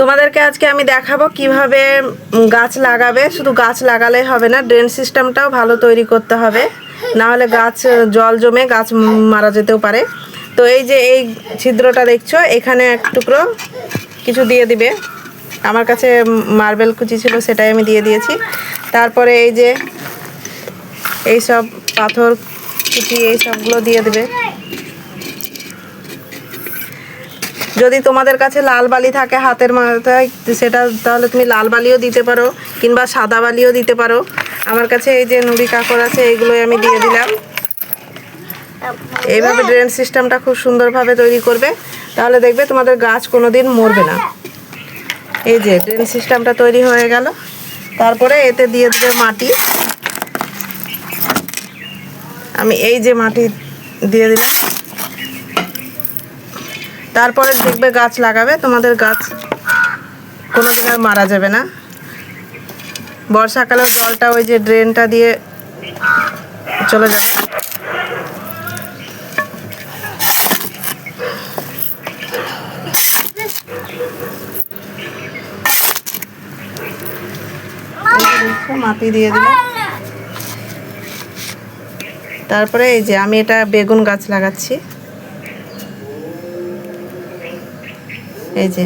তোমাদেরকে আজকে আমি দেখাবো কীভাবে গাছ লাগাবে। শুধু গাছ লাগালেই হবে না ড্রেন সিস্টেমটাও ভালো তৈরি করতে হবে। না হলে গাছ জল জমে গাছ মারা যেতেও পারে। তো এই যে এই ছিদ্রটা দেখছ, এখানে এক টুকরো কিছু দিয়ে দিবে। আমার কাছে মার্বেল কুচি ছিল, সেটাই আমি দিয়ে দিয়েছি। তারপরে এই যে এই সব পাথর কুচি, এই সবগুলো দিয়ে দেবে। যদি তোমাদের কাছে লাল বালি থাকে হাতের মাথায়, সেটা তাহলে তুমি লাল বালিও দিতে পারো, কিংবা সাদা বালিও দিতে পারো। আমার কাছে এই যে নুড়ি কাকড় আছে, এইগুলোই আমি দিয়ে দিলাম। এইভাবে ড্রেন সিস্টেমটা খুব সুন্দরভাবে তৈরি করবে। তাহলে দেখবে তোমাদের গাছ কোনো দিন মরবে না। এই যে ড্রেন সিস্টেমটা তৈরি হয়ে গেল। তারপরে এতে দিয়ে দেবে মাটি। আমি এই যে মাটি দিয়ে দিলাম। তারপরে দেখবে গাছ লাগাবে, তোমাদের গাছ কোনো দিন আর মারা যাবে না। বর্ষাকালের জলটা ওই যে ড্রেনটা দিয়ে চলে যাবে। মাটি দিয়ে দিলাম। তারপরে এই যে আমি এটা বেগুন গাছ লাগাচ্ছি। এই যে।